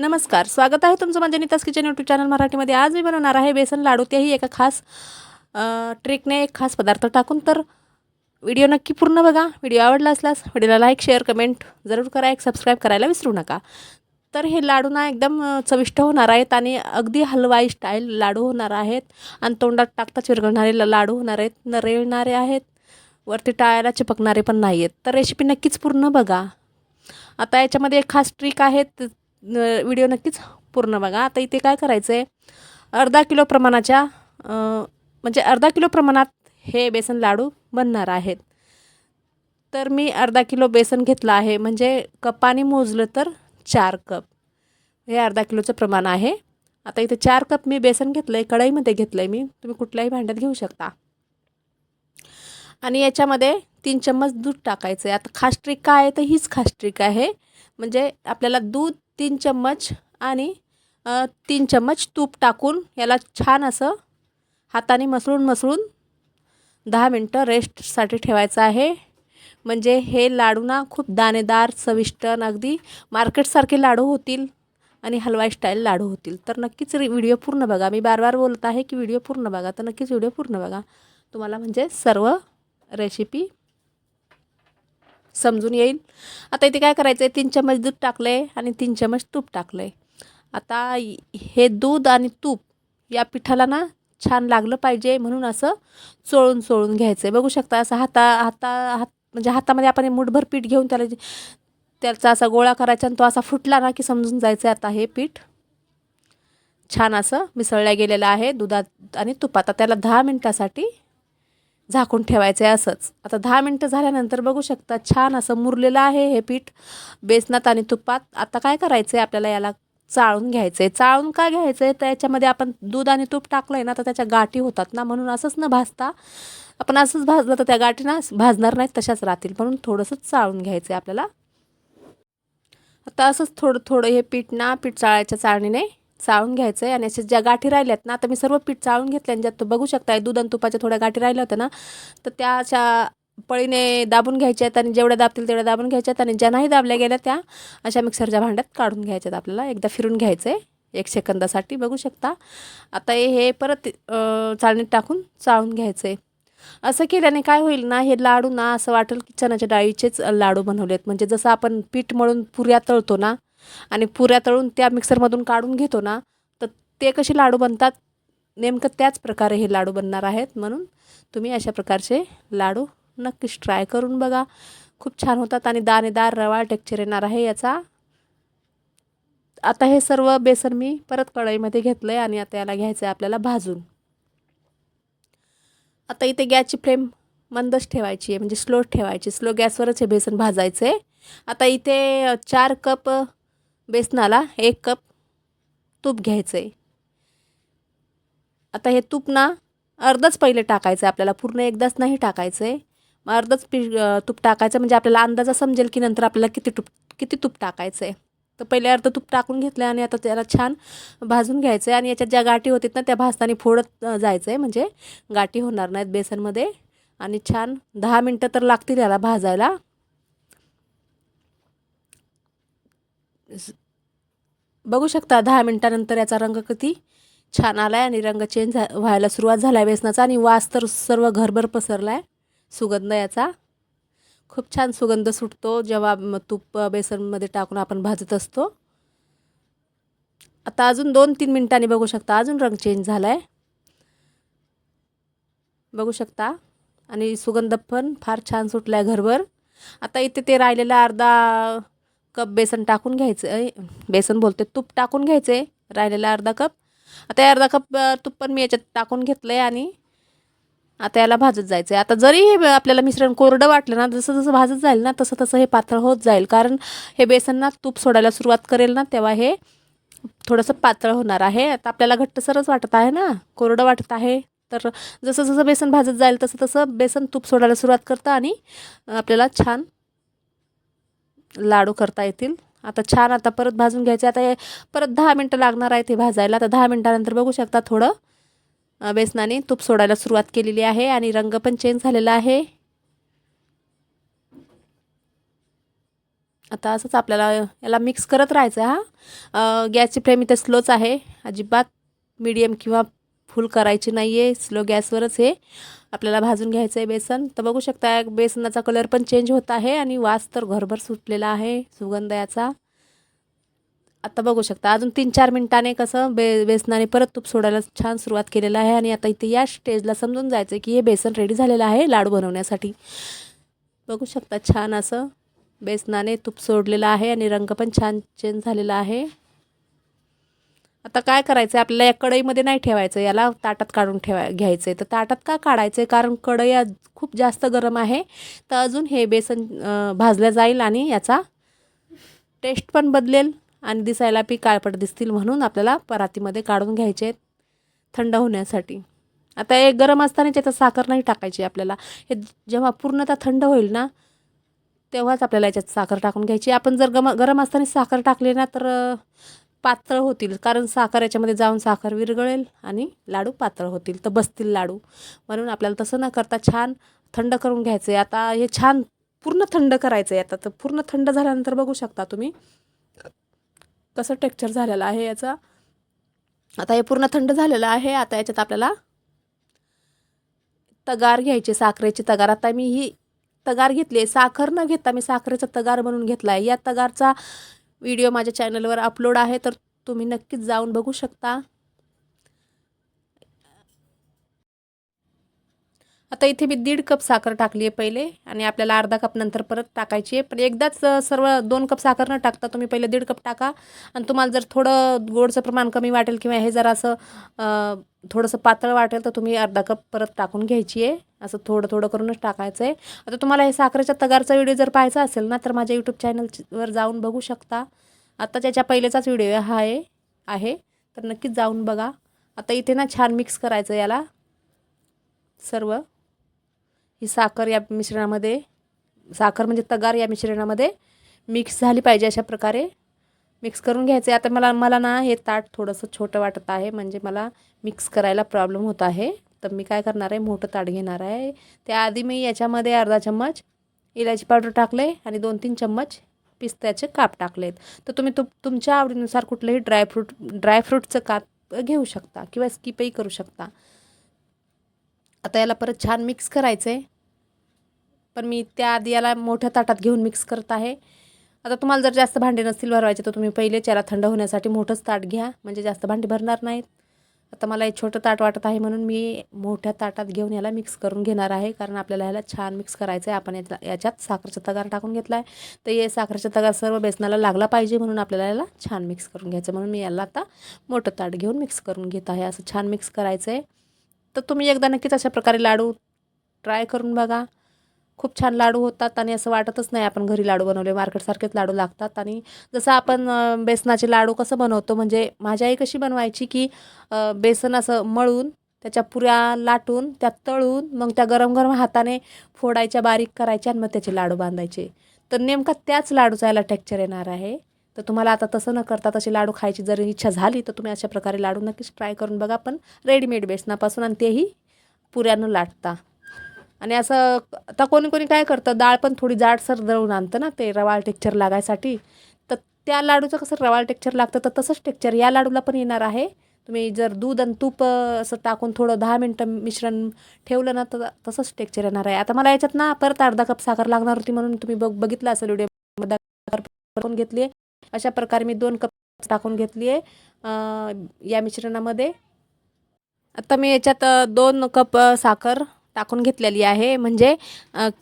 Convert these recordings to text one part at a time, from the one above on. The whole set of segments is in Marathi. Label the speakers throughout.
Speaker 1: नमस्कार स्वागत आहे तुमचं माझ्या नितास किचन यूट्यूब चॅनल मराठीमध्ये. आज मी बनवणार आहे बेसन लाडू. तेही एका खास ट्रिकने एक खास पदार्थ टाकून. तर व्हिडिओ नक्की पूर्ण बघा. व्हिडिओ आवडला असल्यास व्हिडिओला लाईक शेअर कमेंट जरूर करा. एक सबस्क्राईब करायला विसरू नका. तर हे लाडू ना एकदम चविष्ट होणार आहेत आणि अगदी हलवाई स्टाईल लाडू होणार आहेत. आणि तोंडात टाकता चिरगळणारे ल- लाडू होणार आहेत. नरेळणारे आहेत. वरती टाळायला चिपकणारे पण नाही आहेत तर रेसिपी नक्कीच पूर्ण बघा. आता याच्यामध्ये एक खास ट्रिक आहे. व्हिडिओ नक्कीच पूर्ण बघा. आता इथे काय करायचं आहे अर्धा किलो प्रमाणाच्या म्हणजे अर्धा किलो प्रमाणात हे बेसन लाडू बनणार आहेत. तर मी अर्धा किलो बेसन घेतलं आहे. म्हणजे कपाने मोजलं तर चार कप. हे अर्धा किलोचं प्रमाण आहे. आता इथे चार कप मी बेसन घेतलं आहे कढईमध्ये घेतलं आहे मी. तुम्ही कुठल्याही भांड्यात घेऊ शकता. आणि याच्यामध्ये तीन चम्मच दूध टाकायचं आहे आता खास ट्रिक काय आहे? तर हीच खास ट्रिक आहे. म्हणजे आपल्याला दूध तीन चम्मच आणि तीन चम्मच तूप टाकून याला छान असं हाताने मसळून मसळून दहा मिनटं रेस्टसाठी ठेवायचं आहे. म्हणजे हे लाडू ना खूप दाणेदार चविष्ट अगदी मार्केटसारखे लाडू होतील आणि हलवाई स्टाईल लाडू होतील. तर नक्कीच व्हिडिओ पूर्ण बघा. मी बार बार बोलत आहे की व्हिडिओ पूर्ण बघा. तर नक्कीच व्हिडिओ पूर्ण बघा. तुम्हाला म्हणजे सर्व रेसिपी समजून येईल. आता इथे काय करायचं आहे तीन चम्मच दूध टाकलं आहे आणि तीन चम्मच तूप टाकलं आहे आता हे दूध आणि तूप या पिठाला ना छान लागलं पाहिजे म्हणून असं चोळून चोळून घ्यायचं आहे बघू शकता असं हाता हाता हात म्हणजे हातामध्ये आपण हे मुठभर पीठ घेऊन त्याला त्याचा असा गोळा करायचा आणि तो असा फुटला ना की समजून जायचं आहे आता हे पीठ. छान असं मिसळल्या गेलेलं आहे दुधात आणि तुपात. आता त्याला दहा मिनटासाठी झाकून ठेवायचं आहे असंच. आता दहा मिनटं झाल्यानंतर बघू शकता छान असं मुरलेलं आहे हे पीठ. बेसनात आणि तुपात. आता काय करायचं आहे आपल्याला याला? चाळून घ्यायचं आहे चाळून का घ्यायचं आहे तर याच्यामध्ये आपण दूध आणि तूप टाकलं आहे ना तर त्याच्या गाठी होतात ना म्हणून असंच न भाजता. आपण असंच भाजलं तर त्या गाठी ना भाजणार नाहीत तशाच राहतील. म्हणून थोडंसं चाळून घ्यायचं आहे आपल्याला. आता असंच थोडं थोडं हे पीठ ना पीठ चाळायच्या चाळणीने चाळून घ्यायचं आहे आणि अशा ज्या गाठी राहिल्यात ना आता मी सर्व पीठ चाळून घेतलं आणि ज्यात बघू शकताय दूध आणि तुपाच्या थोड्या गाठी राहिल्या होत्या ना तर त्या अशा पळीने दाबून घ्यायच्या आहेत आणि जेवढ्या दाबतील तेवढ्या दाबून घ्यायच्या आहेत आणि ज्या नाही दाबल्या गेल्या त्या अशा मिक्सरच्या भांड्यात काढून घ्यायच्यात आपल्याला. एकदा फिरून घ्यायचं आहे एक सेकंदासाठी बघू शकता. आता हे परत चाळणीत टाकून चाळून घ्यायचं आहे असं केल्याने काय होईल ना हे लाडू ना असं वाटेल की चण्याच्या डाळीचेच लाडू बनवलेत. म्हणजे जसं आपण पीठ मळून पुऱ्या तळतो ना आणि पुऱ्या तळून त्या मिक्सरमधून काढून घेतो ना तर ते कसे लाडू बनतात? नेमकं त्याच प्रकारे हे लाडू बनणार आहेत. म्हणून तुम्ही अशा प्रकारचे लाडू नक्कीच ट्राय करून बघा. खूप छान होतात आणि दाणेदार रवाळ टेक्चर येणार आहे याचा. आता हे सर्व बेसन मी परत कढईमध्ये घेतलं आहे आणि आता याला घ्यायचं आहे आपल्याला भाजून. आता इथे गॅसची फ्लेम मंदच ठेवायची आहे म्हणजे स्लो ठेवायची स्लो गॅसवरच हे बेसन भाजायचं आहे आता इथे चार कप बेसनाला एक कप तूप घ्यायचं आहे आता हे तूप ना अर्धच पहिले टाकायचं आहे आपल्याला पूर्ण एकदाच नाही टाकायचं आहे मग अर्धच पी तूप टाकायचं म्हणजे आपल्याला अंदाजा समजेल की नंतर आपल्याला किती तूप किती तूप टाकायचं आहे तर पहिले अर्ध तूप टाकून घेतलं आणि आता त्याला छान भाजून घ्यायचं आहे आणि याच्यात ज्या गाठी होतात ना त्या भाजताना फोडत जायचं आहे म्हणजे गाठी होणार नाहीत बेसनमध्ये. आणि छान दहा मिनटं तर लागतील याला भाजायला. बघू शकता दहा मिनटानंतर याचा रंग किती छान आला आहे आणि रंग चेंज झा व्हायला सुरुवात झाला आहे बेसनाचा आणि वास तर सर्व घरभर पसरला आहे सुगंध याचा. खूप छान सुगंध सुटतो जेव्हा तूप बेसनमध्ये टाकून आपण भाजत असतो. आता अजून दोन तीन मिनटांनी बघू शकता अजून रंग चेंज झाला आहे बघू शकता. आणि सुगंध पण फार छान सुटला आहे घरभर. आता इथे ते राहिलेला अर्धा कप बेसन टाकून घ्यायचं बेसन बोलते तूप टाकून घ्यायचं आहे. राहिलेला अर्धा कप. आता अर्धा कप तूप पण मी याच्यात टाकून घेतलं आहे आणि आता याला भाजत जायचं आहे आता जरी हे आपल्याला मिश्रण कोरडं वाटलं ना जसं जसं भाजत जाईल ना तसं तसं हे पातळ होत जाईल. कारण हे बेसन ना तूप सोडायला सुरुवात करेल ना तेव्हा हे थोडंसं पातळ होणार आहे. आता आपल्याला घट्टसरच वाटत आहे ना कोरडं वाटत आहे. तर जसं जसं बेसन भाजत जाईल तसं तसं बेसन तूप सोडायला सुरुवात करतं आणि आपल्याला छान लाडू करता येतील. आता छान आता परत भाजून घ्यायचे. आता हे परत दहा मिनटं लागणार आहे ते भाजायला. तर दहा मिनटानंतर बघू शकता थोडं बेसनाने तूप सोडायला सुरुवात केलेली आहे आणि रंग पण चेंज झालेला आहे. आता असंच आपल्याला याला मिक्स करत राहायचं आहे हा. गॅसची फ्लेम इथे स्लोच आहे. अजिबात मीडियम किंवा फुल करायची नाही आहे स्लो गॅसवरच हे. आपल्याला भाजून घ्यायचं आहे बेसन. तर बघू शकता बेसनाचा कलर पण चेंज होत आहे आणि वास तर घरभर सुटलेला आहे सुगंध याचा आता बघू शकता अजून तीन चार मिनिटाने कसं बे बेसनाने परत तूप सोडायला छान सुरुवात केलेलं आहे आणि आता इथे या स्टेजला समजून जायचं की हे बेसन रेडी झालेलं आहे लाडू बनवण्यासाठी. बघू शकता छान असं बेसनाने तूप सोडलेलं आहे आणि रंग पण छान चेंज झालेला आहे. आता काय करायचं आहे आपल्याला या कढईमध्ये नाही ठेवायचं याला ताटात काढून ठेवा घ्यायचं आहे तर ताटात का काढायचं आहे कारण कढई आज खूप जास्त गरम आहे. तर अजून हे बेसन भाजलं जाईल आणि याचा टेस्ट पण बदलेल आणि दिसायला पी काळपट दिसतील म्हणून आपल्याला परातीमध्ये काढून घ्यायचे आहेत थंड होण्यासाठी. आता हे गरम असताना त्याचा साखर नाही टाकायची आपल्याला. हे जेव्हा पूर्णतः थंड होईल ना तेव्हाच आपल्याला याच्यात साखर टाकून घ्यायची. आपण जर गम गरम असताना साखर टाकली ना तर पातळ होतील. कारण साखर याच्यामध्ये जाऊन साखर विरघळेल आणि लाडू पातळ होतील. तर बसतील लाडू. म्हणून आपल्याला तसं न करता छान थंड करून घ्यायचं आहे आता हे छान पूर्ण थंड करायचं आहे आता. तर पूर्ण थंड झाल्यानंतर बघू शकता तुम्ही कसं टेक्चर झालेलं आहे याचा. आता हे पूर्ण थंड झालेलं आहे. आता याच्यात आपल्याला तगार घ्यायचे साखरेची तगार. आता मी ही तगार घेतली आहे. साखर न घेता मी साखरेचा तगार बनवून घेतला आहे या तगारचा व्हिडिओ माझ्या चॅनलवर अपलोड आहे तर तुम्ही नक्कीच जाऊन बघू शकता. आता इथे मी दीड कप साखर टाकली आहे पहिले आणि आपल्याला अर्धा कप नंतर परत टाकायची आहे. पण एकदाच सर्व दोन कप साखर न टाकता तुम्ही पहिले दीड कप टाका. आणि तुम्हाला जर थोडं गोडचं प्रमाण कमी वाटेल किंवा हे जर असं थोडंसं पातळ वाटेल तर तुम्ही अर्धा कप परत टाकून घ्यायची आहे. असं थोडं थोडं करूनच टाकायचं आहे आता तुम्हाला हे साखरेच्या तगारचा व्हिडिओ जर पाहायचा असेल ना तर माझ्या यूट्यूब चॅनलवर जाऊन बघू शकता. आता त्याच्या पहिलेचाच व्हिडिओ हा आहे आहे. तर नक्कीच जाऊन बघा. आता इथे ना छान मिक्स करायचं याला. सर्व. ही साखर या मिश्रणामध्ये साखर म्हणजे तगार या मिश्रणामध्ये मिक्स झाली पाहिजे अशा प्रकारे. मिक्स करून घ्यायचे आता मला मला ना हे ताट थोडंसं छोटं वाटत आहे म्हणजे मला मिक्स करायला प्रॉब्लेम होत आहे. तर मी काय करणार आहे? मोठं ताट घेणार आहे. त्याआधी मी याच्यामध्ये अर्धा चम्मच इलायची पावडर टाकले आणि दोन तीन चम्मच पिस्त्याचे काप टाकलेत. तर तुम्ही तु तुमच्या आवडीनुसार कुठलंही ड्रायफ्रूट ड्रायफ्रूटचं काप घेऊ शकता किंवा स्किपही करू शकता. आता याला परत छान मिक्स करायचं आहे पण मी त्याआधी याला मोठ्या ताटात घेऊन मिक्स करत आहे. आता तुम्हाला जर जास्त भांडे नसतील भरवायचे तर तुम्ही पहिलेच याला थंड होण्यासाठी मोठंच ताट घ्या. म्हणजे जास्त भांडी भरणार नाहीत. आता मला एक छोटं ताट वाटत आहे म्हणून मी मोठ्या ताटात घेऊन याला मिक्स करून घेणार आहे. कारण आपल्याला ह्याला छान मिक्स करायचं आहे आपण याच्या याच्यात साखरेचा तगार टाकून घेतला आहे तर हे साखरेचा तगार सर्व बेसनाला लागला पाहिजे म्हणून आपल्याला याला छान मिक्स करून घ्यायचं म्हणून मी याला आता मोठं ताट घेऊन मिक्स करून घेत आहे. असं छान मिक्स करायचं आहे तर तुम्ही एकदा नक्कीच अशा प्रकारे लाडू ट्राय करून बघा. खूप छान लाडू होतात आणि असं वाटतच नाही आपण घरी लाडू बनवले मार्केटसारखेच लाडू लागतात. आणि जसं आपण बेसनाचे लाडू कसं बनवतो म्हणजे माझी आई कशी बनवायची की बेसन असं मळून त्याच्या पुऱ्या लाटून त्या तळून मग त्या गरम गरम हाताने फोडायच्या बारीक करायच्या आणि मग त्याचे लाडू बांधायचे. तर नेमका त्याच लाडूचा याला टेक्चर येणार आहे. तर तुम्हाला आता तसं न करता तसे लाडू खायची जर इच्छा झाली तर तुम्ही अशा प्रकारे लाडू नक्कीच ट्राय करून बघा. पण रेडीमेड बेसनापासून आणि तेही पुऱ्यानं लाटता. आणि असं आता कोणी कोणी काय करतं डाळ पण थोडी जाडसर दळून आणतं ना ते रवाळ टेक्चर लागायसाठी. तर त्या लाडूचं कसं रवाळ टेक्चर लागतं तर तसंच टेक्चर या लाडूला पण येणार आहे. तुम्ही जर दूध आणि तूप असं टाकून थोडं दहा मिनटं मिश्रण ठेवलं ना तर तसंच टेक्चर येणार आहे. आता मला याच्यात ना परत अर्धा कप साखर लागणार होती म्हणून तुम्ही बघ बघितलं असेल व्हिडिओ टाकून घेतली आहे. अशा प्रकारे मी दोन कप टाकून घेतली आहे या मिश्रणामध्ये. आता मी याच्यात दोन कप साखर टाकून घेतलेली आहे. म्हणजे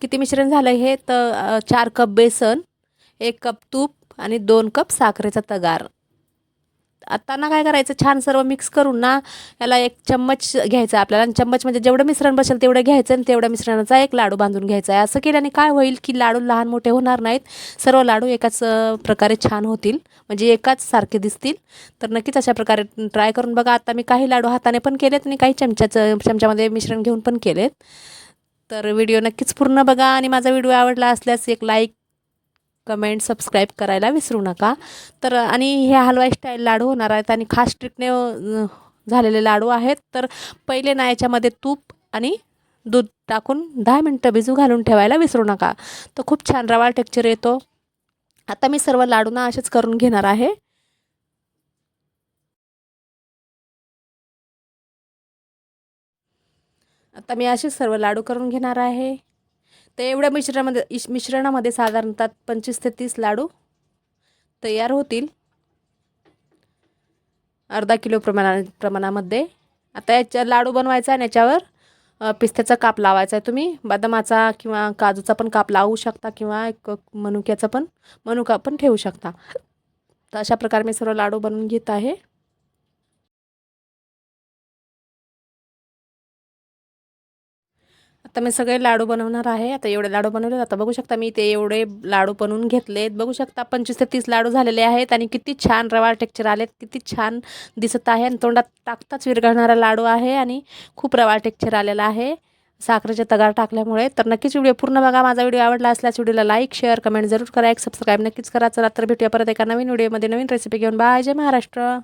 Speaker 1: किती मिश्रण झालं हे? तर चार कप बेसन एक कप तूप आणि दोन कप साखरेचा तगार. आत्ताना काय करायचं? छान सर्व मिक्स करून ना याला एक चम्मच घ्यायचा आपल्याला. आणि चम्मच म्हणजे जेवढं मिश्रण बसेल तेवढं घ्यायचं आणि तेवढ्या मिश्रणाचा एक लाडू बांधून घ्यायचा आहे. असं केल्याने काय होईल की लाडू लहान मोठे होणार नाहीत. सर्व लाडू एकाच प्रकारे छान होतील. म्हणजे एकाच सारखे दिसतील. तर नक्कीच अशा प्रकारे ट्राय करून बघा. आता मी काही लाडू हाताने पण केलेत आणि काही चमच्याचं चमच्यामध्ये मिश्रण घेऊन पण केलेत. तर व्हिडिओ नक्कीच पूर्ण बघा. आणि माझा व्हिडिओ आवडला असल्यास एक लाईक कमेंट सबस्क्राईब करायला विसरू नका. तर आणि हे हलवाई स्टाईल लाडू होणार आहेत आणि खास ट्रिकने झालेले लाडू आहेत. तर पहिले ना याच्यामध्ये तूप आणि दूध टाकून दहा मिनटं भिजू घालून ठेवायला विसरू नका. तर खूप छान रवाळ टेक्चर येतो. आता मी सर्व लाडू ना असेच करून घेणार आहे. आता मी असेच सर्व लाडू करून घेणार आहे. तर एवढ्या मिश्रणामध्ये इश मिश्रणामध्ये साधारणतः पंचवीस ते तीस लाडू तयार होतील. अर्धा किलो प्रमाणा प्रमाणामध्ये. आता याच्या लाडू बनवायचा आणि याच्यावर पिस्त्याचा काप लावायचा आहे तुम्ही. बदामाचा किंवा काजूचा पण काप लावू शकता किंवा एक मनुक्याचा पण मनुका पण ठेवू शकता. तर अशा प्रकारे मी सर्व लाडू बनवून घेत आहे. आता मी सगळे लाडू बनवणार आहे. आता एवढे लाडू बनवले आता बघू शकता मी ते एवढे लाडू बनवून घेतलेत. बघू शकता पंचवीस ते तीस लाडू झालेले आहेत आणि किती छान रवा टेक्चर आलेत. किती छान दिसत आहे आणि तोंडात टाकताच विरघळणारा लाडू आहे आणि खूप रवा टेक्चर आलेला आहे. साखरेचे तगार टाकल्यामुळे. तर नक्कीच व्हिडिओ पूर्ण बघा. माझा व्हिडिओ आवडला असल्यास व्हिडिओला लाईक शेअर कमेंट जरूर करा. एक सबस्क्राईब नक्कीच करा. चला तर भेटूया परत एका नवीन व्हिडिओमध्ये. नवीन रेसिपी घेऊन. बाय जय महाराष्ट्र.